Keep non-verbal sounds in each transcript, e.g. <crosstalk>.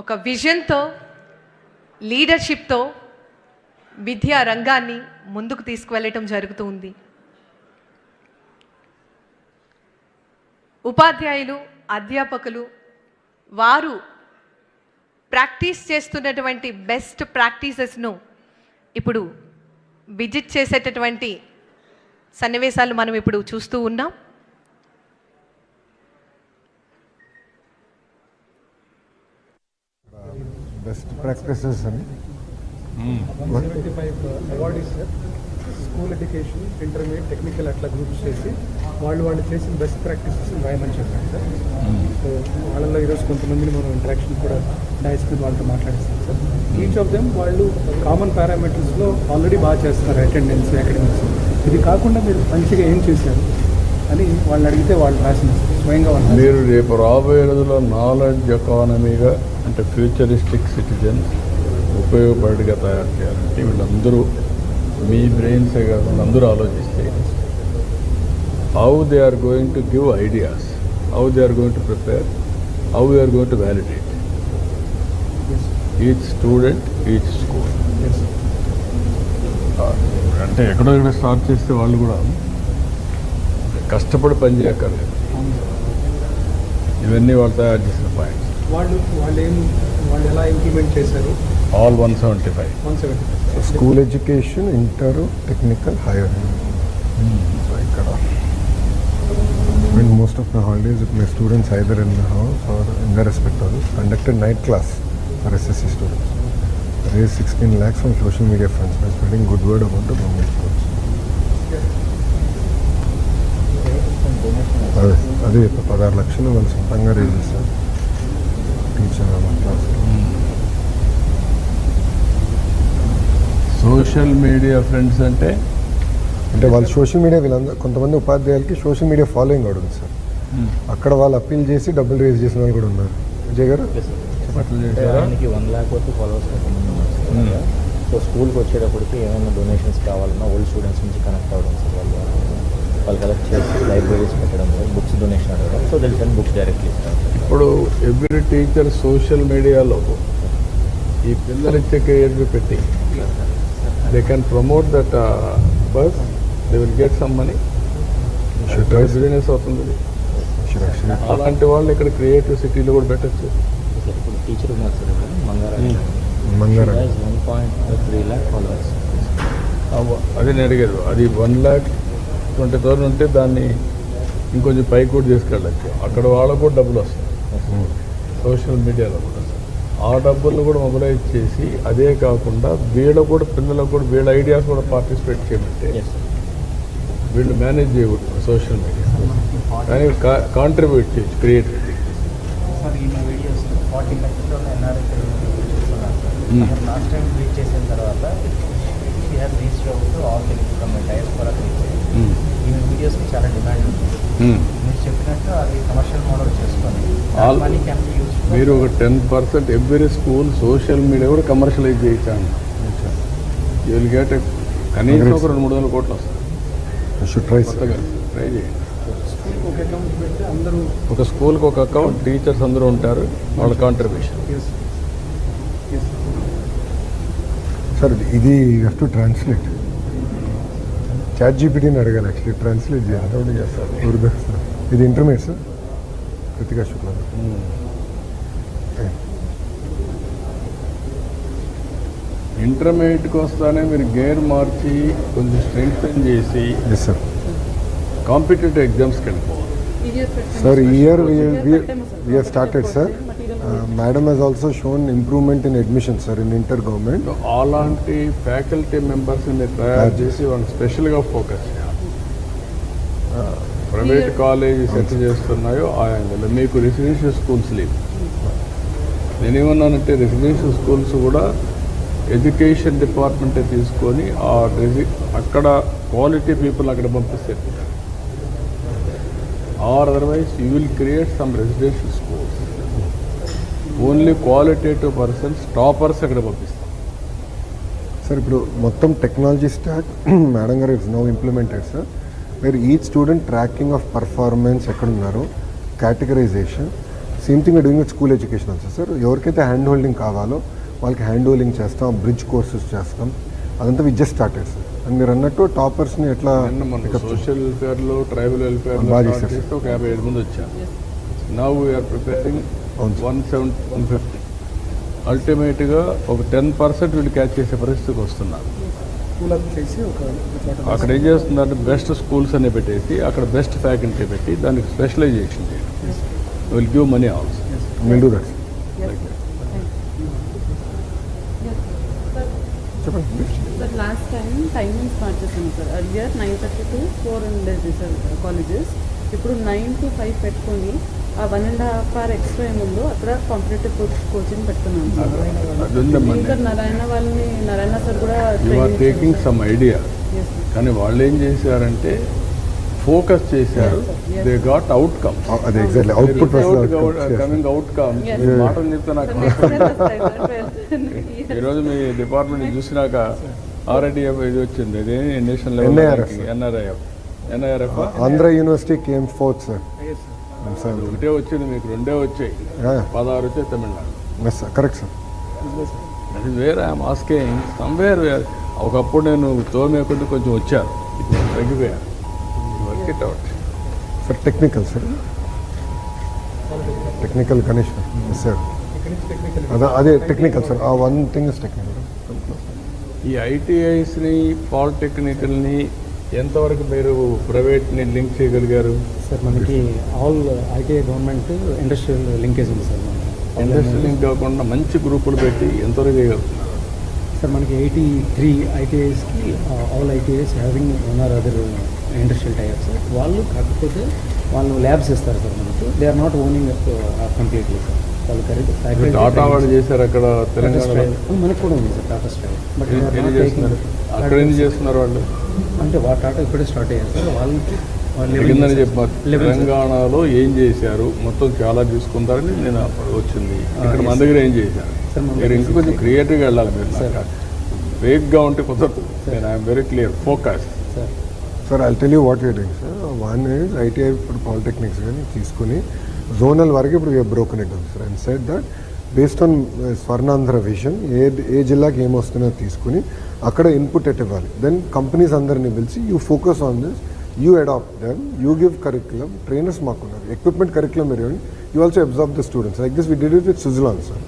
ఒక విజన్తో లీడర్షిప్తో విద్యా రంగాన్ని ముందుకు తీసుకువెళ్ళటం జరుగుతూ ఉంది. ఉపాధ్యాయులు అధ్యాపకులు వారు ప్రాక్టీస్ చేస్తున్నటువంటి బెస్ట్ ప్రాక్టీసెస్ను ఇప్పుడు విజిట్ చేసేటటువంటి సన్నివేశాలు మనం ఇప్పుడు చూస్తూ ఉన్నాం. బెస్ట్ ప్రాక్టీసెస్ అని twenty five sir school education intermediate technical అట్లా గ్రూప్స్ చేసి వాళ్ళు వాళ్ళు చేసిన బెస్ట్ ప్రాక్టీసెస్ రాయమని చెప్పారు సార్ సో వాళ్ళలో ఈరోజు కొంతమందిని మనం ఇంటరాక్షన్ కూడా డైస్ వాళ్ళతో మాట్లాడిస్తాం సార్ ఈచ్ ఆఫ్ దెమ్ వాళ్ళు కామన్ పారామీటర్స్లో ఆల్రెడీ బాగా చేస్తున్నారు అటెండెన్స్ అకాడమిక్స్ ఇది కాకుండా మీరు మంచిగా ఏం చేశారు అని వాళ్ళని అడిగితే వాళ్ళు రాసిన వాళ్ళు రాసిన. మీరు రేపు రాబోయే రోజుల్లో నాలెడ్జ్ ఎకానమీగా అంటే ఫ్యూచరిస్టిక్ సిటిజన్స్ ఉపయోగపడిగా తయారు చేయాలంటే వీళ్ళందరూ మీ బ్రెయిన్సే కాకుండా అందరూ ఆలోచిస్తే how they are going to give ideas how they are going to prepare how they are going to validate each student each school. అంటే ఎక్కడో ఎక్కడ స్టార్ట్ చేస్తే వాళ్ళు కూడా కష్టపడి పని చేయక్కర్లేదు. ఇవన్నీ వాళ్ళు తయారు చేసిన పాయింట్స్ వాళ్ళు వాళ్ళు ఏం వాళ్ళు ఎలా ఇంప్లిమెంట్ చేశారు? All one seventy five one seventy school education inter technical higher ఇక్కడ. And most of my holidays my students either in my house or in the respect house conducted night class for SSC students raise sixteen lakhs from social media funds by spreading good word about the government schools అదే అదే పదహారు లక్షలు వాళ్ళు సొంతంగా raise చేస్తారు teacher class social media friends అంటే? అంటే వాళ్ళు సోషల్ మీడియా వీళ్ళందరూ కొంతమంది ఉపాధ్యాయులకి సోషల్ మీడియా ఫాలోయింగ్ కూడా ఉంది సార్. అక్కడ వాళ్ళు అప్పీల్ చేసి డబ్బులు రేజ్ చేసిన వాళ్ళు కూడా ఉన్నారు. విజయ్ గారు? వన్ ల్యాక్ వరకు ఫాలోవర్స్. సో స్కూల్కి వచ్చేటప్పటికి ఏమైనా డొనేషన్స్ కావాలన్నా ఓల్డ్ స్టూడెంట్స్ నుంచి కనెక్ట్ అవ్వడం సార్ వాళ్ళు. వాళ్ళు కలెక్ట్ చేసి లైబ్రరీస్ పెట్టడం బుక్స్ డొనేషన్ అడగడం సో తెలిసిన బుక్స్ డైరెక్ట్లీ ఇప్పుడు ఎవ్రీ టీచర్ సోషల్ మీడియాలో ఈ పిల్లలు ఇచ్చే కెరియర్ పెట్టి they can promote that bus they will get some money. Business అవుతుంది. అలాంటి వాళ్ళు ఇక్కడ క్రియేటివ్ సిటీలో కూడా పెట్టచ్చు. సార్ ఇప్పుడు టీచర్ ఉన్నారు సార్ ఇక్కడ మంగారా. మంగారా. One point three lakh followers అది నేను అడిగారు అది వన్ ల్యాక్ ట్వంటీ థౌసండ్ ఉంటే దాన్ని ఇంకొంచెం పైకి కూడా తీసుకెళ్ళచ్చు. అక్కడ వాళ్ళకు కూడా డబ్బులు వస్తాయి. సోషల్ మీడియాలో కూడా ఆ డబ్బులను కూడా మొబిలైజ్ చేసి అదే కాకుండా వీళ్ళ కూడా పిల్లలకు కూడా వీళ్ళ ఐడియాస్ కూడా పార్టిసిపేట్ చేయమంటే వీళ్ళు మేనేజ్ చేయకూడదు సోషల్ మీడియా. కానీ కాంట్రిబ్యూట్ చేయొచ్చు ఎన్ఆర్ఐ Hmm. లాస్ట్ టైం వీడియోస్కి చాలా డిమాండ్ ఉంది. మీరు చెప్పినట్టు అది కమర్షియల్ మోడల్ చేసుకొని All- money can be use మీరు ఒక ten percent every school social media కూడా కమర్షియలైజ్ చేయొచ్చు యూ విల్ గెట్ కనీసం ఒక రెండు మూడు వందల కోట్లు వస్తాయి. షుడ్ ట్రై చేయండి. ఒక స్కూల్కి ఒక అకౌంట్ టీచర్స్ అందరూ ఉంటారు వాళ్ళ కాంట్రిబ్యూషన్ ఎస్ ఎస్ సార్ ఇది హ్యావ్ టు ట్రాన్స్లేట్ చాట్ జీపీటీని అడగాలి యాక్చువల్లీ ట్రాన్స్లేట్ చేయాలి. చేస్తారు ఉర్దూ. సార్ ఇది ఇంటర్మీడియట్ సార్. కృతికా శుక్లా. ఇంటర్మీడియట్కి వస్తానే మీరు గేర్ మార్చి కొంచెం స్ట్రెంగ్తన్ చేసి ఎస్ సార్ కాంపిటేటివ్ ఎగ్జామ్స్కి వెళ్ళిపోవాలి. Sir year started sir madam has also shown improvement in admission sir in inter government అలాంటి ఫ్యాకల్టీ మెంబర్స్ని తయారు చేసి వాళ్ళని స్పెషల్గా ఫోకస్ చేయాలి. ప్రైవేట్ కాలేజ్ సెట్ చేస్తున్నాయో ఆ యాంగిల్ మీకు రెసిడెన్షియల్ స్కూల్స్ లేవు. నేనేమన్నానంటే రెసిడెన్షియల్ స్కూల్స్ కూడా ఎడ్యుకేషన్ డిపార్ట్మెంటే తీసుకొని ఆ రెసి అక్కడ క్వాలిటీ పీపుల్ అక్కడ పంపిస్తే or otherwise you will create some residential schools only qualitative persons toppers అక్కడ పంపిస్తాం సార్ ఇప్పుడు మొత్తం టెక్నాలజీ స్టాక్ <clears throat> మేడం గారు ఇట్స్ నో ఇంప్లిమెంటెడ్ సార్. మీరు each student tracking of performance ఎక్కడ ఉన్నారు categorization same thing doing with school education also sir. ఎవరికైతే hand holding కావాలో వాళ్ళకి హ్యాండ్ హోల్డింగ్ చేస్తాం బ్రిడ్జ్ కోర్సెస్ చేస్తాం. అదంతా we just started sir. And మీరు అన్నట్టు టాపర్స్ని ఎట్లా. Social వెల్ఫేర్లో tribal. చేస్తే ఒక యాభై ఏడు మంది వచ్చారు. Now we are preparing. One seven one fifty. అల్టిమేట్గా ఒక టెన్ పర్సెంట్ వీళ్ళు క్యాచ్ చేసే పరిస్థితికి వస్తున్నారు. అక్కడ ఏం చేస్తుందంటే బెస్ట్ స్కూల్స్ అనే పెట్టేసి అక్కడ బెస్ట్ ఫ్యాకల్టీ పెట్టి దానికి స్పెషలైజేషన్ చేయడం will give money also will do that sir last time timings మార్చేసాను sir earlier nine thirty to four ఉండేది సార్ కాలేజెస్ ఇప్పుడు నైన్ టు ఫైవ్ పెట్టుకొని one and half hour extra ఏముందో అక్కడ కాంపిటేటివ్ కోచింగ్ పెడుతున్నాను. అది ఇంకా నారాయణ వాళ్ళని నారాయణ సార్ కూడా you are taking some idea. కానీ వాళ్ళు ఏం చేశారంటే ఫోకస్ చేశారు. దే గాట్ అవుట్కమ్ అదే exactly output coming outcome Yes. మాటలు చెప్తే నాకు. <laughs> ఈరోజు మీ డిపార్ట్మెంట్ చూసినాక ఆర్ఐడిఎఫ్ ఇది వచ్చింది. ఇది national level. NRIF NIRF Andhra university came fourth sir ఒకటే వచ్చింది మీకు రెండే వచ్చాయి. పదహారు వచ్చాయి తమిళనాడు. సార్ కరెక్ట్ సార్ అది వేరే ఐఎమ్ ఆస్కింగ్ సమ్వేర్ ఒకప్పుడు నేను తోమే కొద్ది కొంచెం వచ్చాను ఇప్పుడు తగ్గిపోయాను work it out sir technical sir technical Ganesh sir అదే అదే టెక్నికల్ సార్ ఆ వన్ థింగ్ ఇస్ టెక్నికల్ ఈ ఐటీఐస్ని పాలిటెక్నికల్ని ఎంతవరకు మీరు ప్రైవేట్ని లింక్ చేయగలిగారు? సార్ మనకి all ITI government industrial linkage ఉంది సార్ మనకి. ఇండస్ట్రీ లింక్ కాకుండా మంచి గ్రూపులు పెట్టి ఎంతవరకు సార్ మనకి eighty three ఐటీఐస్కి all ITIs having one or other industrial types sir వాళ్ళు కాకపోతే వాళ్ళు ల్యాబ్స్ ఇస్తారు సార్ మనకి. They are not owning completely sir. వాళ్ళు కరెక్ట్ టాటా వాళ్ళు చేశారు అక్కడ మనకు కూడా ఉంది సార్ టాటా స్ట్రైవ్ బట్ అక్కడ చేస్తున్నారు వాళ్ళు? అంటే వాళ్ళ టాటా ఇప్పుడే స్టార్ట్ అయ్యారు సార్. వాళ్ళకి వాళ్ళు కిందని చెప్పారు. తెలంగాణలో ఏం చేశారు? మొత్తం చాలా తీసుకుంటారని నేను అప్పుడు వచ్చింది. ఇక్కడ మన దగ్గర ఏం చేశారు? మీరు ఇంకా కొంచెం క్రియేటివ్గా వెళ్ళాలి మీరు. వేగ్గా ఉంటే కుదరదు. నేను I'm very clear focus sir sir I tell you what you doing sir one is ITI ఇప్పుడు పాలిటెక్నిక్స్ కానీ తీసుకుని జోనల్ వరకు ఇప్పుడు we broken it sir and set that based on Swarnandhra vision ఏ ఏ జిల్లాకి ఏమొస్తుందో తీసుకుని అక్కడ ఇన్పుట్ ఎట్ ఇవ్వాలి? దెన్ కంపెనీస్ అందరినీ పిలిచి you focus on this you adapt them you give curriculum trainers మాకున్నారు equipment curriculum మీరు you also observe the students like this we did it with Suzlon sir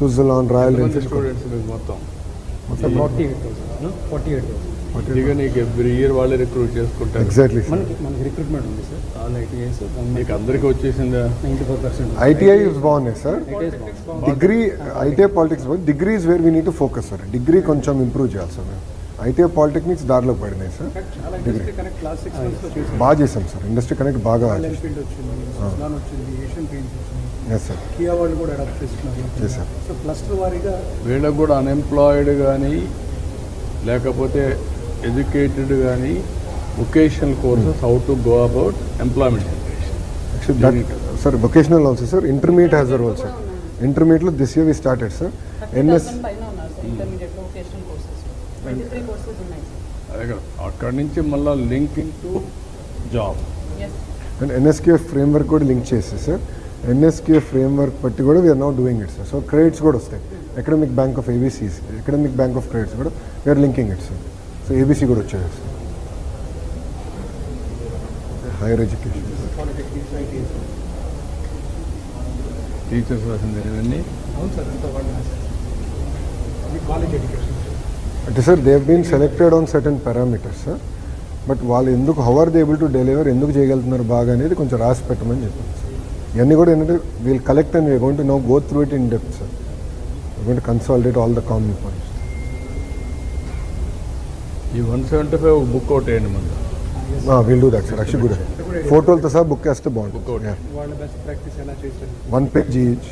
Suzlon Royal మీకు మొత్తం నీకు every year వాళ్ళే recruit చేసుకుంటారు. Exactly మనకి మనకి recruitment ఉంది sir all ITIs నీకు అందరికీ వచ్చేసిందా? నైంటీ ఫోర్ పర్సెంట్ ఐటీఐ బాగున్నాయి sir degree ITI politics degree is where we need to focus sir degree కొంచెం ఇంప్రూవ్ చేయాలి సార్ మేము ఐటీఐ పాలిటెక్నిక్స్ దారిలో పడినాయి సార్. చాలా ఇండస్ట్రీ కనెక్ట్ క్లాస్ సిక్స్ మంత్స్లో చేసాం బాగా చేసాం సార్. ఇండస్ట్రీ కనెక్ట్ బాగా రాయల్ ఎన్ఫీల్డ్ వచ్చింది సుజలాన్ వచ్చింది ఏషియన్ పెయింట్స్ వచ్చింది. ఎస్ సార్ కియా వాళ్ళు కూడా అడాప్ట్ చేసుకున్నారు చేశారు సో క్లస్టర్ వారీగా వీళ్ళకు కూడా అన్ఎంప్లాయిడ్ కానీ లేకపోతే ఎడ్యుకేటెడ్ కానీ vocational courses how to go about employment sir vocational also sir intermediate has a role sir ఇంటర్మీడియట్లో this year we started sir NS అక్కడి నుంచి మళ్ళీ linking to job. Yes and NSQF framework కూడా link చేసి sir NSQF framework బట్టి కూడా we are not doing it sir so credits కూడా వస్తాయి. Academic bank of ABCs academic bank of credits కూడా we are linking it sir so ABC కూడా వచ్చాయి sir higher education teachers రాసింది ఇవన్నీ అవును సార్ కాలేజ్ ఎడ్యుకేషన్ అంటే sir they been selected on certain parameters sir but వాళ్ళు ఎందుకు how are they able to deliver ఎందుకు చేయగలుగుతున్నారు బాగా అనేది కొంచెం రాసి పెట్టమని చెప్పాను సార్ ఇవన్నీ కూడా ఏంటంటే we'll collect and we going to know go through it in depth sir going to consolidate all the common points ఈ one seventy five book out వేయండి ముందు will do that sir actual good ఫోటోలతో సహా book వేస్తే బాగుంటుంది one page each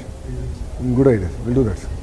good idea will do that sir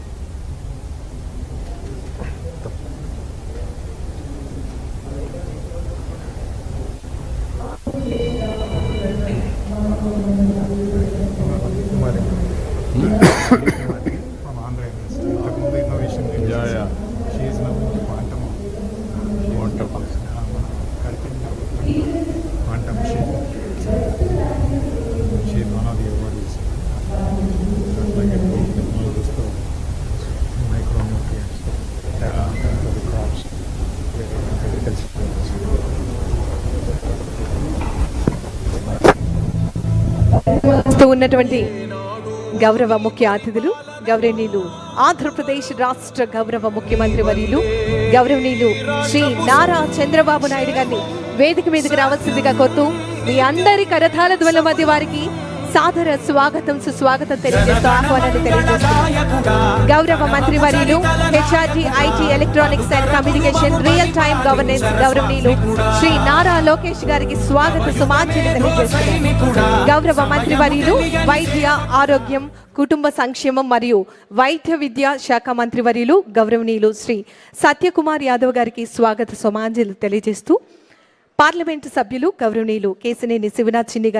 ఉన్నటువంటి గౌరవ ముఖ్య అతిథులు గౌరవనీయులు ఆంధ్రప్రదేశ్ రాష్ట్ర గౌరవ ముఖ్యమంత్రి వర్యులు గౌరవనీయులు శ్రీ నారా చంద్రబాబు నాయుడు గారిని వేదిక మీదకి రావాల్సిందిగా కోరుతూ మీ అందరి కరథాల ధ్వల మధ్య వారికి సాదర స్వాగతం సుస్వాగతం తెలియజేస్తూ ఆహ్వానాన్ని తెలియజేస్తున్నాం. గౌరవ మంత్రి వర్యులు HRT IT electronics and communication real time governance గౌరవనీయులు శ్రీ నారా లోకేష్ గారికి స్వాగత సుమాంజలి తెలియజేస్తున్నాం. గౌరవ మంత్రి వర్యులు వైద్య ఆరోగ్యం కుటుంబ సంక్షేమం మరియు వైద్య విద్యా శాఖ మంత్రి వర్యులు గౌరవనీయులు శ్రీ సత్యకుమార్ యాదవ్ గారికి స్వాగత సుమాంజలి తెలియజేస్తూ పార్లమెంటు సభ్యులు గౌరవనీయులు కేసినేని శివనాథ్ చిన్ని గారి